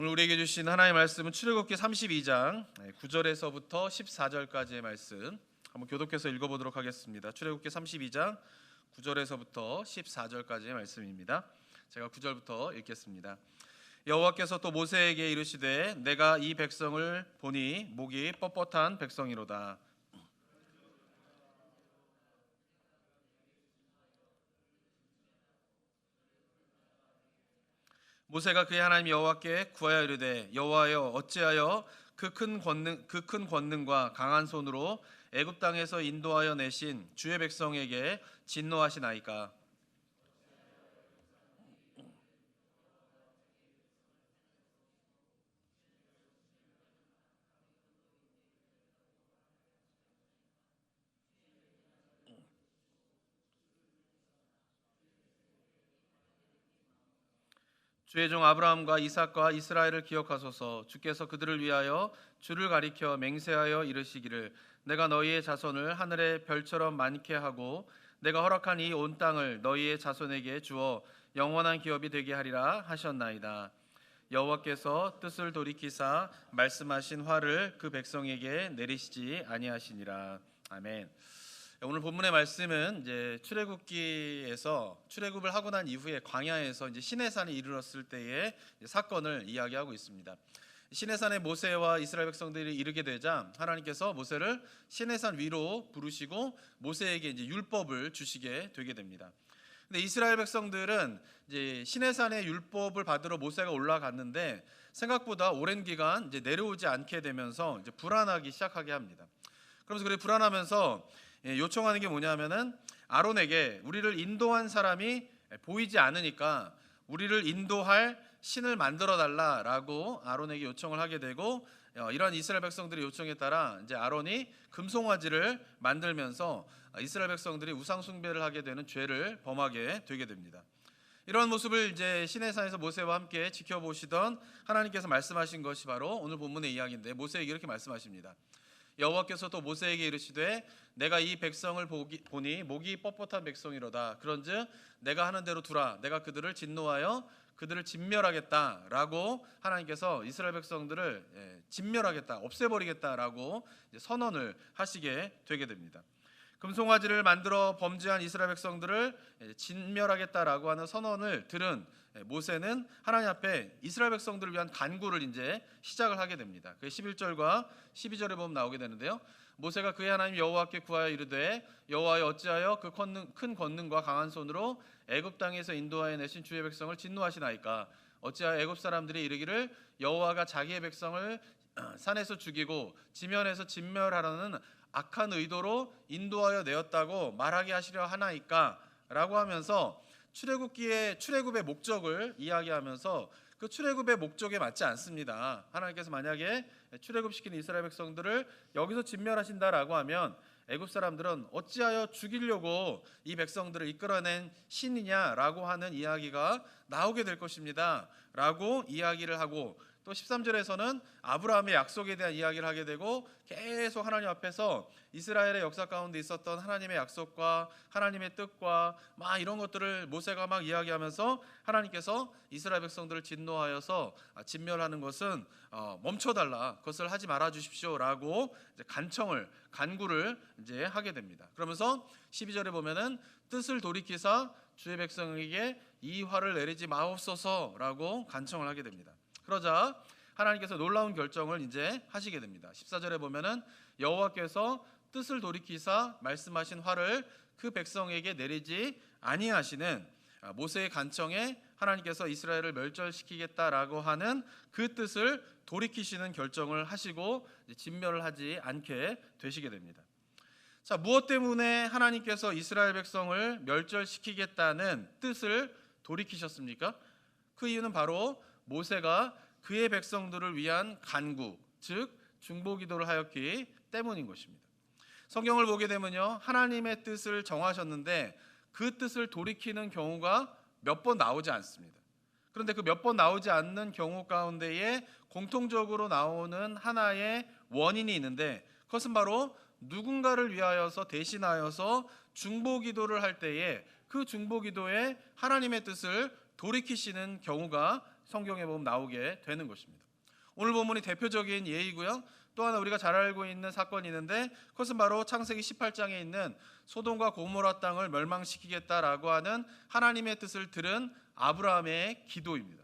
오늘 우리에게 주신 하나님의 말씀은 출애굽기 32장 9절에서부터 14절까지의 말씀 한번 교독해서 읽어보도록 하겠습니다. 출애굽기 32장 9절에서부터 14절까지의 말씀입니다. 제가 9절부터 읽겠습니다. 여호와께서 또 모세에게 이르시되 내가 이 백성을 보니 목이 뻣뻣한 백성이로다. 모세가 그의 하나님 여호와께 구하여 이르되 여호와여 어찌하여 그 큰 권능 그 큰 권능과 강한 손으로 애굽 땅에서 인도하여 내신 주의 백성에게 진노하시나이까 주의 종 아브라함과 이삭과 이스라엘을 기억하소서. 주께서 그들을 위하여 주를 가리켜 맹세하여 이르시기를 내가 너희의 자손을 하늘의 별처럼 많게 하고 내가 허락한 이 온 땅을 너희의 자손에게 주어 영원한 기업이 되게 하리라 하셨나이다. 여호와께서 뜻을 돌이키사 말씀하신 화를 그 백성에게 내리시지 아니하시니라. 아멘 오늘 본문의 말씀은 이제 출애굽기에서 출애굽을 하고 난 이후에 광야에서 이제 시내산에 이르렀을 때의 사건을 이야기하고 있습니다. 시내산에 모세와 이스라엘 백성들이 이르게 되자 하나님께서 모세를 시내산 위로 부르시고 모세에게 이제 율법을 주시게 되게 됩니다. 근데 이스라엘 백성들은 이제 시내산의 율법을 받으러 모세가 올라갔는데 생각보다 오랜 기간 이제 내려오지 않게 되면서 이제 불안하기 시작하게 합니다. 그러면서 그래 불안하면서 예, 요청하는 게 뭐냐면은 아론에게 우리를 인도한 사람이 보이지 않으니까 우리를 인도할 신을 만들어 달라라고 아론에게 요청을 하게 되고 어, 이러한 이스라엘 백성들의 요청에 따라 이제 아론이 금송아지를 만들면서 이스라엘 백성들이 우상 숭배를 하게 되는 죄를 범하게 되게 됩니다. 이러한 모습을 이제 시내산에서 모세와 함께 지켜보시던 하나님께서 말씀하신 것이 바로 오늘 본문의 이야기인데 모세에게 이렇게 말씀하십니다. 여호와께서 또 모세에게 이르시되 내가 이 백성을 보기, 보니 목이 뻣뻣한 백성이로다 그런즉 내가 하는 대로 두라 내가 그들을 진노하여 그들을 진멸하겠다라고 하나님께서 이스라엘 백성들을 예, 진멸하겠다 없애버리겠다라고 선언을 하시게 되게 됩니다. 금송아지를 만들어 범죄한 이스라엘 백성들을 예, 진멸하겠다라고 하는 선언을 들은 예, 모세는 하나님 앞에 이스라엘 백성들을 위한 간구를 이제 시작을 하게 됩니다. 그 11절과 12절에 보면 나오게 되는데요. 모세가 그의 하나님 여호와께 구하여 이르되 여호와여 어찌하여 그 큰 권능과 강한 손으로 애굽 땅에서 인도하여 내신 주의 백성을 진노하시나이까 어찌하여 애굽 사람들이 이르기를 여호와가 자기의 백성을 산에서 죽이고 지면에서 진멸하라는 악한 의도로 인도하여 내었다고 말하게 하시려 하나이까라고 하면서 출애굽기의 출애굽의 목적을 이야기하면서 그 출애굽의 목적에 맞지 않습니다. 하나님께서 만약에 출애굽시킨 이스라엘 백성들을 여기서 진멸하신다라고 하면 애굽 사람들은 어찌하여 죽이려고 이 백성들을 이끌어낸 신이냐라고 하는 이야기가 나오게 될 것입니다라고 이야기를 하고 또 13절에서는 아브라함의 약속에 대한 이야기를 하게 되고 계속 하나님 앞에서 이스라엘의 역사 가운데 있었던 하나님의 약속과 하나님의 뜻과 막 이런 것들을 모세가 막 이야기하면서 하나님께서 이스라엘 백성들을 진노하여서 진멸하는 것은 어, 멈춰달라 그것을 하지 말아 주십시오라고 간청을 간구를 이제 하게 됩니다. 그러면서 12절에 보면은 뜻을 돌이키사 주의 백성에게 이 화를 내리지 마옵소서라고 간청을 하게 됩니다. 그러자 하나님께서 놀라운 결정을 이제 하시게 됩니다. 14절에 보면은 여호와께서 뜻을 돌이키사 말씀하신 화를 그 백성에게 내리지 아니하시는 모세의 간청에 하나님께서 이스라엘을 멸절시키겠다라고 하는 그 뜻을 돌이키시는 결정을 하시고 진멸을 하지 않게 되시게 됩니다. 자, 무엇 때문에 하나님께서 이스라엘 백성을 멸절시키겠다는 뜻을 돌이키셨습니까? 그 이유는 바로 모세가 그의 백성들을 위한 간구, 즉 중보 기도를 하였기 때문인 것입니다. 성경을 보게 되면요. 하나님의 뜻을 정하셨는데 그 뜻을 돌이키는 경우가 몇 번 나오지 않습니다. 그런데 그 몇 번 나오지 않는 경우 가운데에 공통적으로 나오는 하나의 원인이 있는데 그것은 바로 누군가를 위하여서 대신하여서 중보 기도를 할 때에 그 중보 기도에 하나님의 뜻을 돌이키시는 경우가 성경에 보면 나오게 되는 것입니다. 오늘 본문이 대표적인 예이고요. 또 하나 우리가 잘 알고 있는 사건이 있는데 그것은 바로 창세기 18장에 있는 소돔과 고모라 땅을 멸망시키겠다라고 하는 하나님의 뜻을 들은 아브라함의 기도입니다.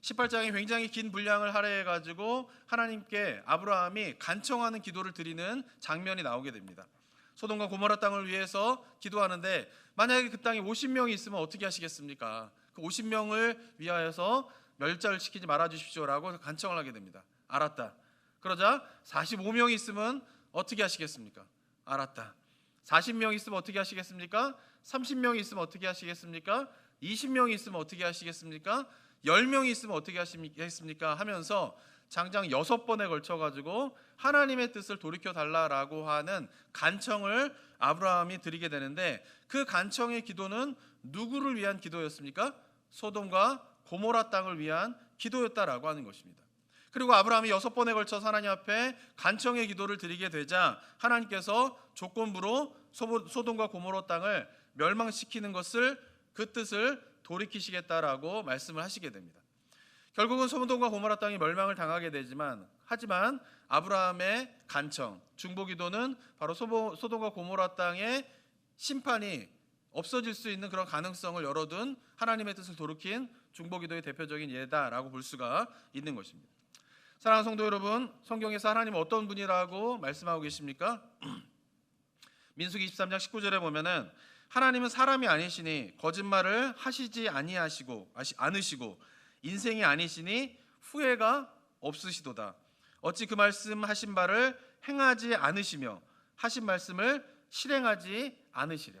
18장에 굉장히 긴 분량을 할애해 가지고 하나님께 아브라함이 간청하는 기도를 드리는 장면이 나오게 됩니다. 소돔과 고모라 땅을 위해서 기도하는데 만약에 그 땅에 50명이 있으면 어떻게 하시겠습니까? 그 50명을 위하여서 멸절을 시키지 말아 주십시오라고 간청을 하게 됩니다. 알았다. 그러자 45명이 있으면 어떻게 하시겠습니까? 알았다. 40명이 있으면 어떻게 하시겠습니까? 30명이 있으면 어떻게 하시겠습니까? 20명이 있으면 어떻게 하시겠습니까? 10명이 있으면 어떻게 하시겠습니까? 하면서 장장 여섯 번에 걸쳐 가지고 하나님의 뜻을 돌이켜 달라라고 하는 간청을 아브라함이 드리게 되는데 그 간청의 기도는 누구를 위한 기도였습니까? 소돔과 고모라 땅을 위한 기도였다라고 하는 것입니다. 그리고 아브라함이 여섯 번에 걸쳐서 하나님 앞에 간청의 기도를 드리게 되자 하나님께서 조건부로 소돔과 고모라 땅을 멸망시키는 것을 그 뜻을 돌이키시겠다라고 말씀을 하시게 됩니다. 결국은 소돔과 고모라 땅이 멸망을 당하게 되지만 하지만 아브라함의 간청 중보기도는 바로 소돔과 고모라 땅의 심판이 없어질 수 있는 그런 가능성을 열어둔 하나님의 뜻을 돌이킨 중보기도의 대표적인 예다라고 볼 수가 있는 것입니다. 사랑하는 성도 여러분, 성경에서 하나님 어떤 분이라고 말씀하고 계십니까? 민수기 23장 19절에 보면은 하나님은 사람이 아니시니 거짓말을 하시지 아니하시고 않으시고 인생이 아니시니 후회가 없으시도다. 어찌 그 말씀하신 바를 행하지 않으시며 하신 말씀을 실행하지 않으시랴.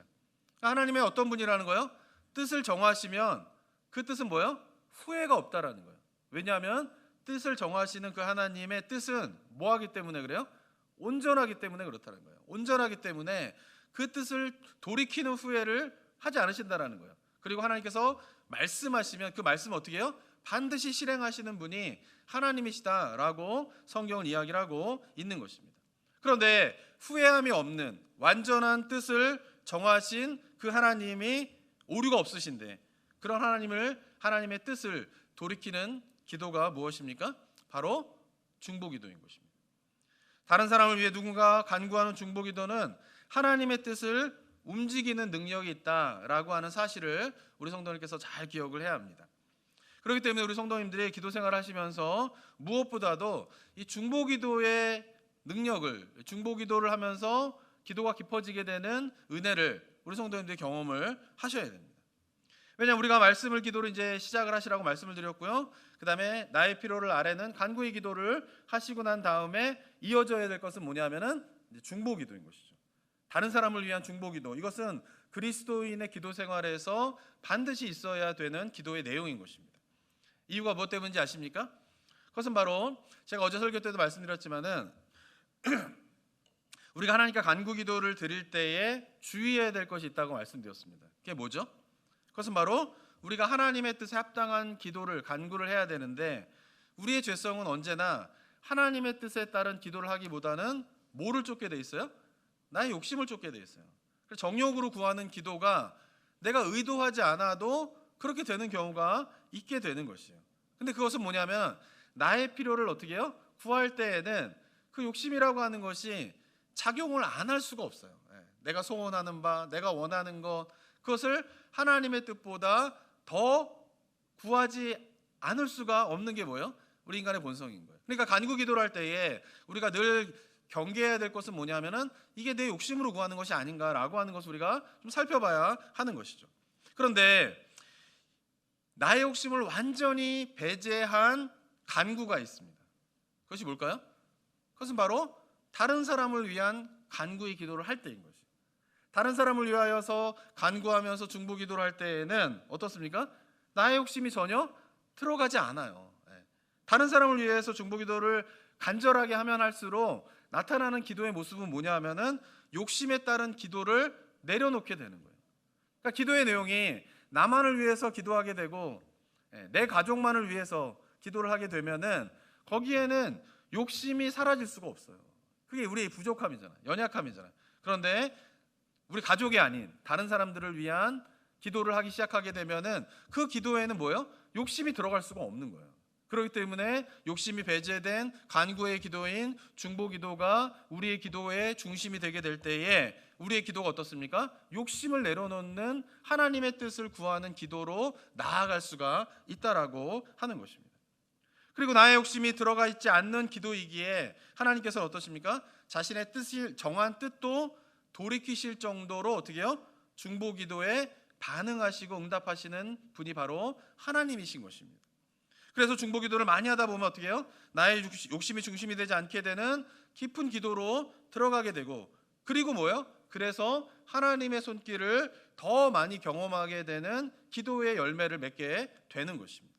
하나님의 어떤 분이라는 거요? 뜻을 정하시면 그 뜻은 뭐요? 후회가 없다라는 거예요. 왜냐하면 뜻을 정하시는 그 하나님의 뜻은 뭐하기 때문에 그래요? 온전하기 때문에 그렇다는 거예요. 온전하기 때문에 그 뜻을 돌이키는 후회를 하지 않으신다라는 거예요. 그리고 하나님께서 말씀하시면 그 말씀 어떻게 해요? 반드시 실행하시는 분이 하나님이시다라고 성경을 이야기를 하고 있는 것입니다. 그런데 후회함이 없는 완전한 뜻을 정하신 그 하나님이 오류가 없으신데 그런 하나님을 하나님의 뜻을 돌이키는 기도가 무엇입니까? 바로 중보기도인 것입니다. 다른 사람을 위해 누군가 간구하는 중보기도는 하나님의 뜻을 움직이는 능력이 있다라고 하는 사실을 우리 성도님께서 잘 기억을 해야 합니다. 그렇기 때문에 우리 성도님들이 기도 생활을 하시면서 무엇보다도 이 중보 기도의 능력을 중보 기도를 하면서 기도가 깊어지게 되는 은혜를 우리 성도님들이 경험을 하셔야 됩니다. 왜냐하면 우리가 말씀을 기도를 이제 시작을 하시라고 말씀을 드렸고요. 그 다음에 나의 필요를 아래는 간구의 기도를 하시고 난 다음에 이어져야 될 것은 뭐냐면은 중보 기도인 것이죠. 다른 사람을 위한 중보 기도 이것은 그리스도인의 기도 생활에서 반드시 있어야 되는 기도의 내용인 것입니다. 이유가 무엇 때문인지 아십니까? 그것은 바로 제가 어제 설교 때도 말씀드렸지만은 우리가 하나님께 간구 기도를 드릴 때에 주의해야 될 것이 있다고 말씀드렸습니다. 그게 뭐죠? 그것은 바로 우리가 하나님의 뜻에 합당한 기도를 간구를 해야 되는데 우리의 죄성은 언제나 하나님의 뜻에 따른 기도를 하기보다는 뭐를 쫓게 돼 있어요? 나의 욕심을 쫓게 돼 있어요. 정욕으로 구하는 기도가 내가 의도하지 않아도 그렇게 되는 경우가 있게 되는 것이에요. 근데 그것은 뭐냐면 나의 필요를 어떻게 해요? 구할 때에는 그 욕심이라고 하는 것이 작용을 안 할 수가 없어요. 예. 내가 소원하는 바, 내가 원하는 것 그것을 하나님의 뜻보다 더 구하지 않을 수가 없는 게 뭐예요? 우리 인간의 본성인 거예요. 그러니까 간구 기도를 할 때에 우리가 늘 경계해야 될 것은 뭐냐면은 이게 내 욕심으로 구하는 것이 아닌가라고 하는 것을 우리가 좀 살펴봐야 하는 것이죠. 그런데 나의 욕심을 완전히 배제한 간구가 있습니다. 그것이 뭘까요? 그것은 바로 다른 사람을 위한 간구의 기도를 할 때인 것이죠. 다른 사람을 위하여서 간구하면서 중보 기도를 할 때에는 어떻습니까? 나의 욕심이 전혀 들어가지 않아요. 예. 다른 사람을 위해서 중보 기도를 간절하게 하면 할수록 나타나는 기도의 모습은 뭐냐 하면은 욕심에 따른 기도를 내려놓게 되는 거예요. 그러니까 기도의 내용이 나만을 위해서 기도하게 되고 예, 내 가족만을 위해서 기도를 하게 되면은 거기에는 욕심이 사라질 수가 없어요. 그게 우리의 부족함이잖아요. 연약함이잖아요. 그런데 우리 가족이 아닌 다른 사람들을 위한 기도를 하기 시작하게 되면은 그 기도에는 뭐요? 욕심이 들어갈 수가 없는 거예요. 그렇기 때문에 욕심이 배제된 간구의 기도인 중보 기도가 우리의 기도의 중심이 되게 될 때에 우리의 기도가 어떻습니까? 욕심을 내려놓는 하나님의 뜻을 구하는 기도로 나아갈 수가 있다라고 하는 것입니다. 그리고 나의 욕심이 들어가 있지 않는 기도이기에 하나님께서는 어떠십니까? 자신의 뜻을 정한 뜻도 돌이키실 정도로 어떻게요? 중보 기도에 반응하시고 응답하시는 분이 바로 하나님이신 것입니다. 그래서 중보 기도를 많이 하다 보면 어떻게 해요? 나의 욕심이 중심이 되지 않게 되는 깊은 기도로 들어가게 되고 그리고 뭐요? 그래서 하나님의 손길을 더 많이 경험하게 되는 기도의 열매를 맺게 되는 것입니다.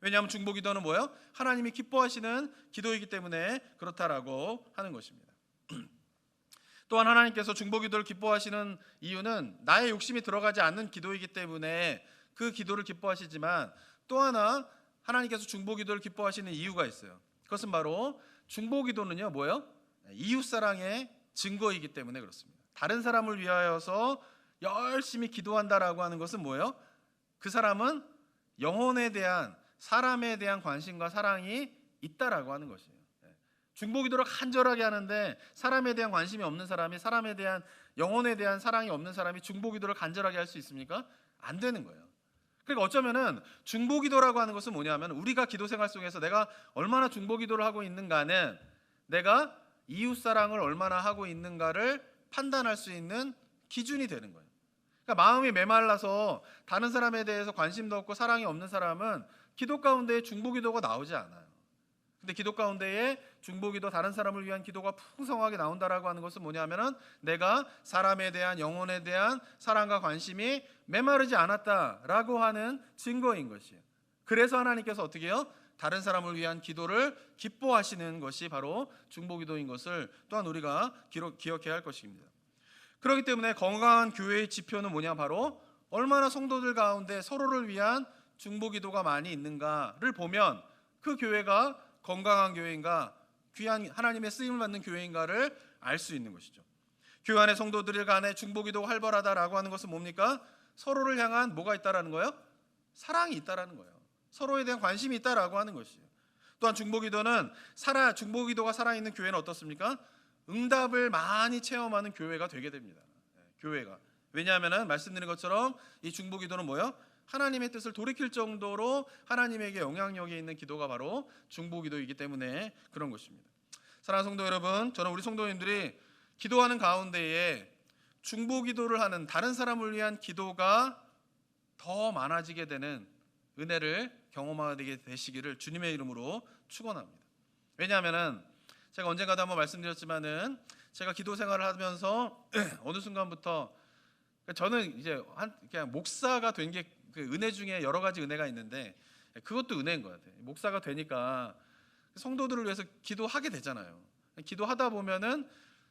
왜냐하면 중보 기도는 뭐예요? 하나님이 기뻐하시는 기도이기 때문에 그렇다라고 하는 것입니다. 또한 하나님께서 중보 기도를 기뻐하시는 이유는 나의 욕심이 들어가지 않는 기도이기 때문에 그 기도를 기뻐하시지만 또 하나 하나님께서 중보 기도를 기뻐하시는 이유가 있어요. 그것은 바로 중보 기도는요, 뭐예요? 이웃 사랑의 증거이기 때문에 그렇습니다. 다른 사람을 위하여서 열심히 기도한다라고 하는 것은 뭐예요? 그 사람은 영혼에 대한 사람에 대한 관심과 사랑이 있다라고 하는 것이에요. 예. 중보 기도를 간절하게 하는데 사람에 대한 관심이 없는 사람이 사람에 대한 영혼에 대한 사랑이 없는 사람이 중보 기도를 간절하게 할 수 있습니까? 안 되는 거예요. 그러니까 어쩌면은 중보 기도라고 하는 것은 뭐냐면 우리가 기도 생활 속에서 내가 얼마나 중보 기도를 하고 있는가는 내가 이웃 사랑을 얼마나 하고 있는가를 판단할 수 있는 기준이 되는 거예요. 그러니까 마음이 메말라서 다른 사람에 대해서 관심도 없고 사랑이 없는 사람은 기도 가운데 중보 기도가 나오지 않아요. 근데 기도 가운데에 중보기도 다른 사람을 위한 기도가 풍성하게 나온다라고 하는 것은 뭐냐면은 내가 사람에 대한 영혼에 대한 사랑과 관심이 메마르지 않았다라고 하는 증거인 것이에요. 그래서 하나님께서 어떻게 해요? 다른 사람을 위한 기도를 기뻐하시는 것이 바로 중보기도인 것을 또한 우리가 기억해야 할 것입니다. 그렇기 때문에 건강한 교회의 지표는 뭐냐 바로 얼마나 성도들 가운데 서로를 위한 중보기도가 많이 있는가를 보면 그 교회가 건강한 교회인가 귀한 하나님의 쓰임을 받는 교회인가를 알 수 있는 것이죠. 교회 안의 성도들 간에 중보기도가 활발하다라고 하는 것은 뭡니까? 서로를 향한 뭐가 있다라는 거예요? 사랑이 있다라는 거예요. 서로에 대한 관심이 있다라고 하는 것이에요. 또한 중보기도는 살아 중보기도가 살아 있는 교회는 어떻습니까? 응답을 많이 체험하는 교회가 되게 됩니다. 네, 교회가 왜냐하면은 말씀드린 것처럼 이 중보기도는 뭐요? 하나님의 뜻을 돌이킬 정도로 하나님에게 영향력이 있는 기도가 바로 중보기도이기 때문에 그런 것입니다. 사랑하는 성도 여러분, 저는 우리 성도님들이 기도하는 가운데에 중보기도를 하는 다른 사람을 위한 기도가 더 많아지게 되는 은혜를 경험하게 되시기를 주님의 이름으로 축원합니다. 왜냐하면은 제가 언젠가도 한번 말씀드렸지만은 제가 기도 생활을 하면서 어느 순간부터 저는 이제 한 그냥 목사가 된 게 그 은혜 중에 여러 가지 은혜가 있는데 그것도 은혜인 것 같아요. 목사가 되니까 성도들을 위해서 기도하게 되잖아요. 기도하다 보면은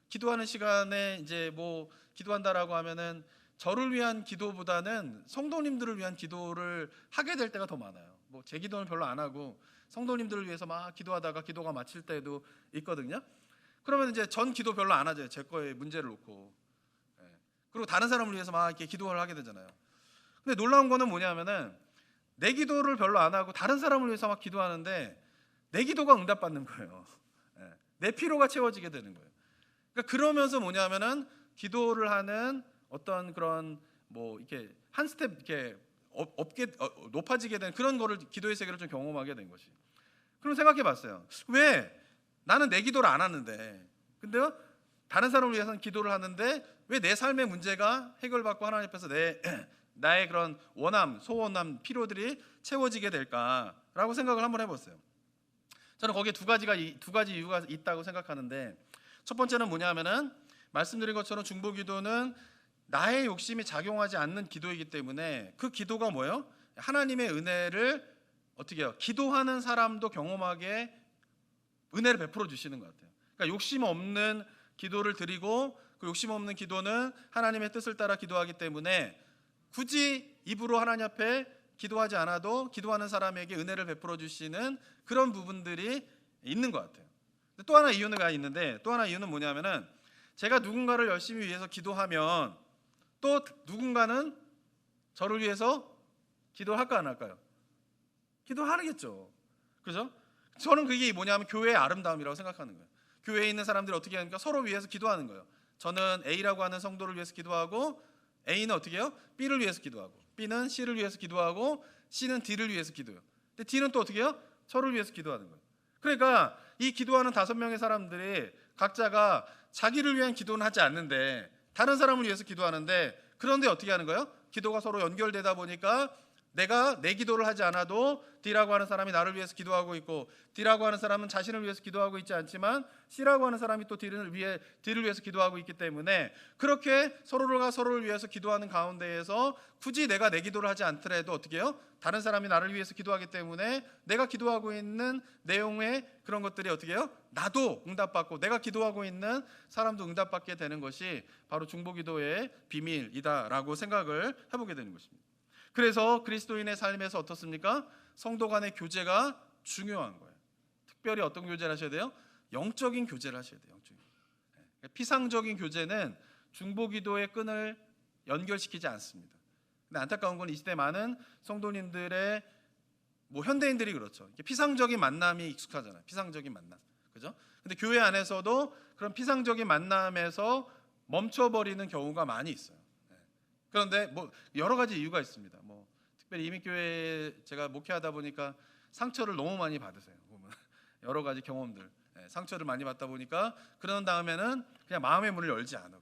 기도하는 시간에 이제 뭐 기도한다라고 하면은 저를 위한 기도보다는 성도님들을 위한 기도를 하게 될 때가 더 많아요. 뭐 제 기도는 별로 안 하고 성도님들을 위해서 막 기도하다가 기도가 마칠 때도 있거든요. 그러면 이제 전 기도 별로 안 하죠. 제 거에 문제를 놓고. 예. 그리고 다른 사람을 위해서 막 이렇게 기도를 하게 되잖아요. 근데 놀라운 거는 뭐냐면은 내 기도를 별로 안 하고 다른 사람을 위해서 막 기도하는데 내 기도가 응답받는 거예요. 예. 내 피로가 채워지게 되는 거예요. 그러니까 그러면서 뭐냐면은 기도를 하는 어떤 그런 뭐 이렇게 한 스텝 이렇게 업게 어, 높아지게 된 그런 거를 기도의 세계를 좀 경험하게 된 것이. 그럼 생각해 봤어요. 왜 나는 내 기도를 안 하는데 근데요 다른 사람을 위해서는 기도를 하는데 왜 내 삶의 문제가 해결받고 하나님 앞에서 내 나의 그런 원함, 소원함, 필요들이 채워지게 될까라고 생각을 한번 해봤어요. 저는 거기에 두 가지가 두 가지 이유가 있다고 생각하는데 첫 번째는 뭐냐면은 말씀드린 것처럼 중보기도는 나의 욕심이 작용하지 않는 기도이기 때문에 그 기도가 뭐예요? 하나님의 은혜를 어떻게 해요? 기도하는 사람도 경험하게 은혜를 베풀어 주시는 것 같아요. 그러니까 욕심 없는 기도를 드리고 그 욕심 없는 기도는 하나님의 뜻을 따라 기도하기 때문에 굳이 입으로 하나님 앞에 기도하지 않아도 기도하는 사람에게 은혜를 베풀어 주시는 그런 부분들이 있는 것 같아요. 또 하나 이유가 있는데 또 하나 이유는 뭐냐면은 제가 누군가를 열심히 위해서 기도하면 또 누군가는 저를 위해서 기도할까 안 할까요? 기도하겠죠. 그죠? 저는 그게 뭐냐면 교회의 아름다움이라고 생각하는 거예요. 교회에 있는 사람들이 어떻게 하니까 서로 위해서 기도하는 거예요. 저는 A라고 하는 성도를 위해서 기도하고 A는 어떻게 해요? B를 위해서 기도하고 B는 C를 위해서 기도하고 C는 D를 위해서 기도해요. 근데 D는 또 어떻게 해요? 저를 위해서 기도하는 거예요. 그러니까 이 기도하는 다섯 명의 사람들이 각자가 자기를 위한 기도는 하지 않는데 다른 사람을 위해서 기도하는데 그런데 어떻게 하는 거예요? 기도가 서로 연결되다 보니까 내가 내 기도를 하지 않아도 D라고 하는 사람이 나를 위해서 기도하고 있고 D라고 하는 사람은 자신을 위해서 기도하고 있지 않지만 C라고 하는 사람이 또 D를 위해 D를 위해서 기도하고 있기 때문에 그렇게 서로가 서로를 위해서 기도하는 가운데에서 굳이 내가 내 기도를 하지 않더라도 어떻게 해요? 다른 사람이 나를 위해서 기도하기 때문에 내가 기도하고 있는 내용의 그런 것들이 어떻게 해요? 나도 응답받고 내가 기도하고 있는 사람도 응답받게 되는 것이 바로 중보기도의 비밀이다라고 생각을 해보게 되는 것입니다. 그래서 그리스도인의 삶에서 어떻습니까? 성도 간의 교제가 중요한 거예요. 특별히 어떤 교제를 하셔야 돼요? 영적인 교제를 하셔야 돼요. 영적인. 네. 피상적인 교제는 중보기도의 끈을 연결시키지 않습니다. 근데 안타까운 건 이 시대 많은 성도님들의 뭐 현대인들이 그렇죠. 피상적인 만남이 익숙하잖아요. 피상적인 만남. 그죠? 근데 교회 안에서도 그런 피상적인 만남에서 멈춰버리는 경우가 많이 있어요. 네. 그런데 뭐 여러 가지 이유가 있습니다. 뭐 특별히 이민교회 제가 목회하다 보니까 상처를 너무 많이 받으세요. 여러 가지 경험들 네, 상처를 많이 받다 보니까 그런 다음에는 그냥 마음의 문을 열지 않아. 그냥.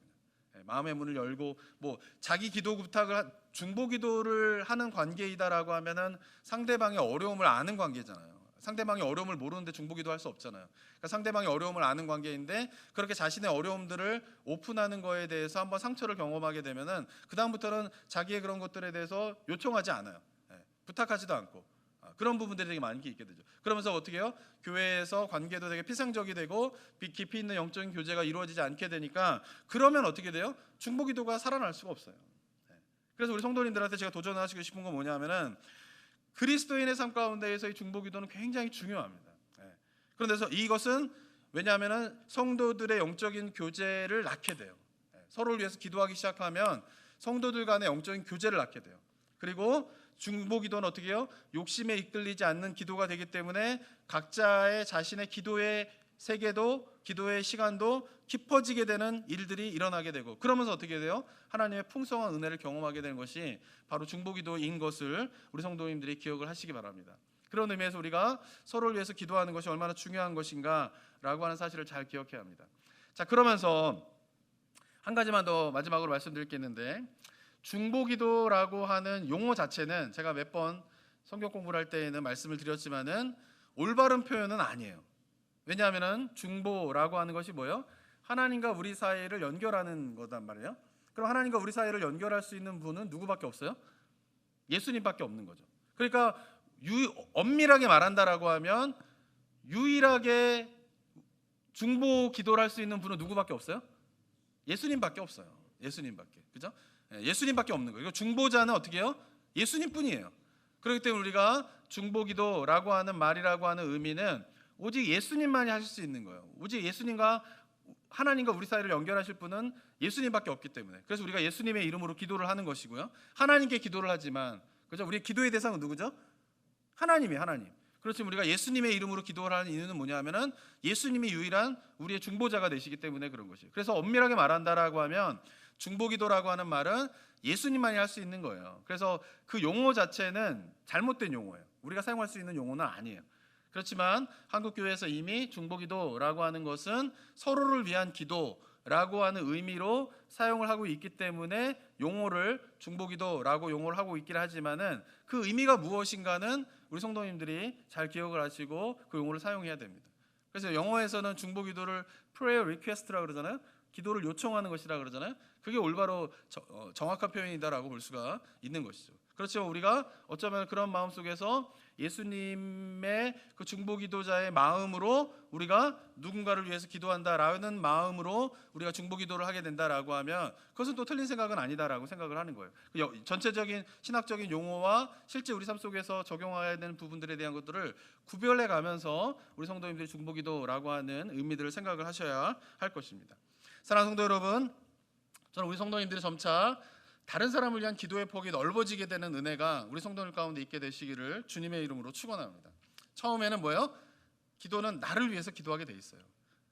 네, 마음의 문을 열고 뭐 자기 기도 부탁을 중보 기도를 하는 관계이다라고 하면은 상대방의 어려움을 아는 관계잖아요. 상대방의 어려움을 모르는데 중보기도 할 수 없잖아요. 그러니까 상대방의 어려움을 아는 관계인데 그렇게 자신의 어려움들을 오픈하는 거에 대해서 한번 상처를 경험하게 되면은 그 다음부터는 자기의 그런 것들에 대해서 요청하지 않아요. 예, 부탁하지도 않고 아, 그런 부분들이 되게 많이 있게 되죠. 그러면서 어떻게 해요? 교회에서 관계도 되게 피상적이 되고 깊이 있는 영적인 교제가 이루어지지 않게 되니까 그러면 어떻게 돼요? 중보기도가 살아날 수가 없어요. 예. 그래서 우리 성도님들한테 제가 도전하시고 싶은 건 뭐냐면은 그리스도인의 삶 가운데에서의 중보 기도는 굉장히 중요합니다. 예. 그런데서 이것은 왜냐하면 성도들의 영적인 교제를 낳게 돼요. 예. 서로를 위해서 기도하기 시작하면 성도들 간의 영적인 교제를 낳게 돼요. 그리고 중보 기도는 어떻게 해요? 욕심에 이끌리지 않는 기도가 되기 때문에 각자의 자신의 기도의 세계도 기도의 시간도 깊어지게 되는 일들이 일어나게 되고 그러면서 어떻게 돼요? 하나님의 풍성한 은혜를 경험하게 되는 것이 바로 중보기도인 것을 우리 성도님들이 기억을 하시기 바랍니다. 그런 의미에서 우리가 서로를 위해서 기도하는 것이 얼마나 중요한 것인가라고 하는 사실을 잘 기억해야 합니다. 자 그러면서 한 가지만 더 마지막으로 말씀드릴 게 있는데 중보기도라고 하는 용어 자체는 제가 몇 번 성경 공부를 할 때에는 말씀을 드렸지만은 올바른 표현은 아니에요. 왜냐하면은 중보라고 하는 것이 뭐예요? 하나님과 우리 사이를 연결하는 거단 말이에요. 그럼 하나님과 우리 사이를 연결할 수 있는 분은 누구밖에 없어요? 예수님밖에 없는 거죠. 그러니까 유, 엄밀하게 말한다라고 하면 유일하게 중보 기도를 할 수 있는 분은 누구밖에 없어요? 예수님밖에 없어요. 예수님밖에. 그죠? 예, 예수님밖에 없는 거예요. 중보자는 어떻게 해요? 예수님뿐이에요. 그렇기 때문에 우리가 중보기도라고 하는 말이라고 하는 의미는 오직 예수님만이 하실 수 있는 거예요. 오직 예수님과 하나님과 우리 사이를 연결하실 분은 예수님밖에 없기 때문에 그래서 우리가 예수님의 이름으로 기도를 하는 것이고요. 하나님께 기도를 하지만 그죠? 우리 기도의 대상은 누구죠? 하나님이 하나님. 그렇지만 우리가 예수님의 이름으로 기도를 하는 이유는 뭐냐면은 예수님이 유일한 우리의 중보자가 되시기 때문에 그런 것이에요. 그래서 엄밀하게 말한다라고 하면 중보기도라고 하는 말은 예수님만이 할 수 있는 거예요. 그래서 그 용어 자체는 잘못된 용어예요. 우리가 사용할 수 있는 용어는 아니에요. 그렇지만 한국 교회에서 이미 중보기도라고 하는 것은 서로를 위한 기도라고 하는 의미로 사용을 하고 있기 때문에 용어를 중보기도라고 용어를 하고 있긴 하지만은 그 의미가 무엇인가는 우리 성도님들이 잘 기억을 하시고 그 용어를 사용해야 됩니다. 그래서 영어에서는 중보기도를 prayer request라 그러잖아요. 기도를 요청하는 것이라 그러잖아요. 그게 올바로 어, 정확한 표현이다라고 볼 수가 있는 것이죠. 그렇죠. 우리가 어쩌면 그런 마음 속에서 예수님의 그 중보기도자의 마음으로 우리가 누군가를 위해서 기도한다라는 마음으로 우리가 중보기도를 하게 된다라고 하면 그것은 또 틀린 생각은 아니다라고 생각을 하는 거예요. 그 전체적인 신학적인 용어와 실제 우리 삶 속에서 적용해야 되는 부분들에 대한 것들을 구별해 가면서 우리 성도님들이 중보기도라고 하는 의미들을 생각을 하셔야 할 것입니다. 사랑하는 성도 여러분, 저는 우리 성도님들이 점차 다른 사람을 위한 기도의 폭이 넓어지게 되는 은혜가 우리 성도들 가운데 있게 되시기를 주님의 이름으로 축원합니다. 처음에는 뭐예요? 기도는 나를 위해서 기도하게 돼 있어요.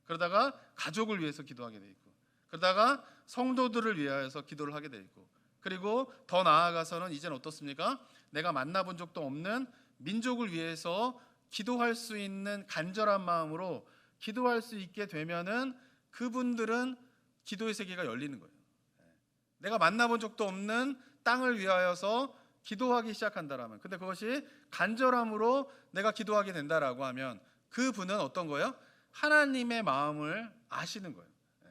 그러다가 가족을 위해서 기도하게 돼 있고, 그러다가 성도들을 위하여서 기도를 하게 돼 있고, 그리고 더 나아가서는 이제는 어떻습니까? 내가 만나본 적도 없는 민족을 위해서 기도할 수 있는 간절한 마음으로 기도할 수 있게 되면은 그분들은 기도의 세계가 열리는 거예요. 내가 만나본 적도 없는 땅을 위하여서 기도하기 시작한다라면, 근데 그것이 간절함으로 내가 기도하게 된다라고 하면 그 분은 어떤 거예요? 하나님의 마음을 아시는 거예요. 예.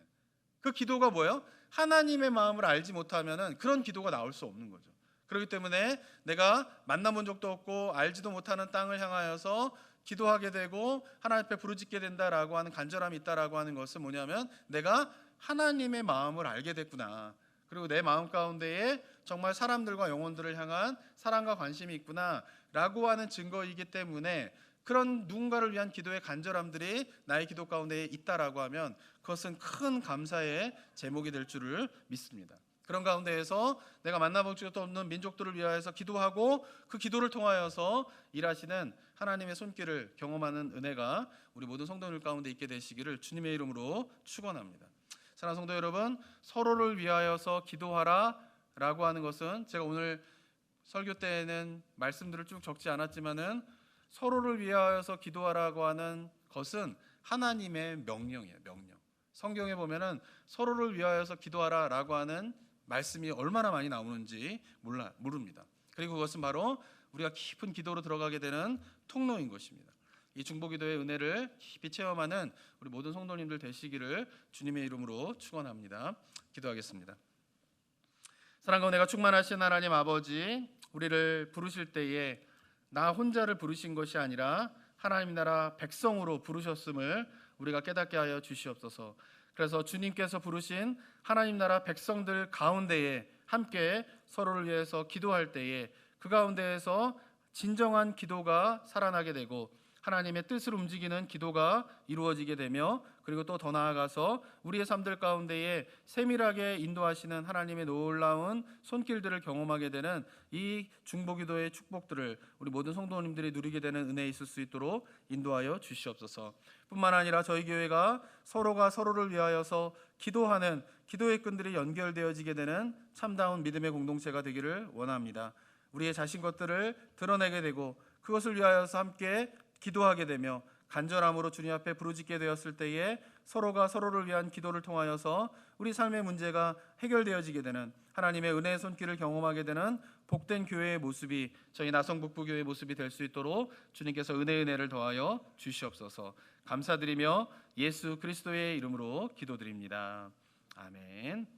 그 기도가 뭐예요? 하나님의 마음을 알지 못하면은 그런 기도가 나올 수 없는 거죠. 그렇기 때문에 내가 만나본 적도 없고 알지도 못하는 땅을 향하여서 기도하게 되고 하나님 앞에 부르짖게 된다라고 하는 간절함이 있다라고 하는 것은 뭐냐면 내가 하나님의 마음을 알게 됐구나. 그리고 내 마음 가운데에 정말 사람들과 영혼들을 향한 사랑과 관심이 있구나라고 하는 증거이기 때문에 그런 누군가를 위한 기도의 간절함들이 나의 기도 가운데 있다라고 하면 그것은 큰 감사의 제목이 될 줄을 믿습니다. 그런 가운데에서 내가 만나볼 적도 없는 민족들을 위하여서 기도하고 그 기도를 통하여서 일하시는 하나님의 손길을 경험하는 은혜가 우리 모든 성도들 가운데 있게 되시기를 주님의 이름으로 축원합니다. 사랑하는 성도 여러분, 서로를 위하여서 기도하라라고 하는 것은 제가 오늘 설교 때에는 말씀들을 쭉 적지 않았지만은 서로를 위하여서 기도하라고 하는 것은 하나님의 명령이에요, 명령. 성경에 보면은 서로를 위하여서 기도하라라고 하는 말씀이 얼마나 많이 나오는지 몰라 모릅니다. 그리고 그것은 바로 우리가 깊은 기도로 들어가게 되는 통로인 것입니다. 이 중보기도의 은혜를 깊이 체험하는 우리 모든 성도님들 되시기를 주님의 이름으로 축원합니다. 기도하겠습니다. 사랑과 은혜가 충만하신 하나님 아버지, 우리를 부르실 때에 나 혼자를 부르신 것이 아니라 하나님 나라 백성으로 부르셨음을 우리가 깨닫게 하여 주시옵소서. 그래서 주님께서 부르신 하나님 나라 백성들 가운데에 함께 서로를 위해서 기도할 때에 그 가운데에서 진정한 기도가 살아나게 되고 하나님의 뜻을 움직이는 기도가 이루어지게 되며 그리고 또 더 나아가서 우리의 삶들 가운데에 세밀하게 인도하시는 하나님의 놀라운 손길들을 경험하게 되는 이 중보기도의 축복들을 우리 모든 성도님들이 누리게 되는 은혜 있을 수 있도록 인도하여 주시옵소서. 뿐만 아니라 저희 교회가 서로가 서로를 위하여서 기도하는 기도의 끈들이 연결되어지게 되는 참다운 믿음의 공동체가 되기를 원합니다. 우리의 자신 것들을 드러내게 되고 그것을 위하여서 함께 기도하게 되며 간절함으로 주님 앞에 부르짖게 되었을 때에 서로가 서로를 위한 기도를 통하여서 우리 삶의 문제가 해결되어지게 되는 하나님의 은혜의 손길을 경험하게 되는 복된 교회의 모습이 저희 나성북부 교회의 모습이 될 수 있도록 주님께서 은혜 은혜를 더하여 주시옵소서 감사드리며 예수 그리스도의 이름으로 기도드립니다. 아멘.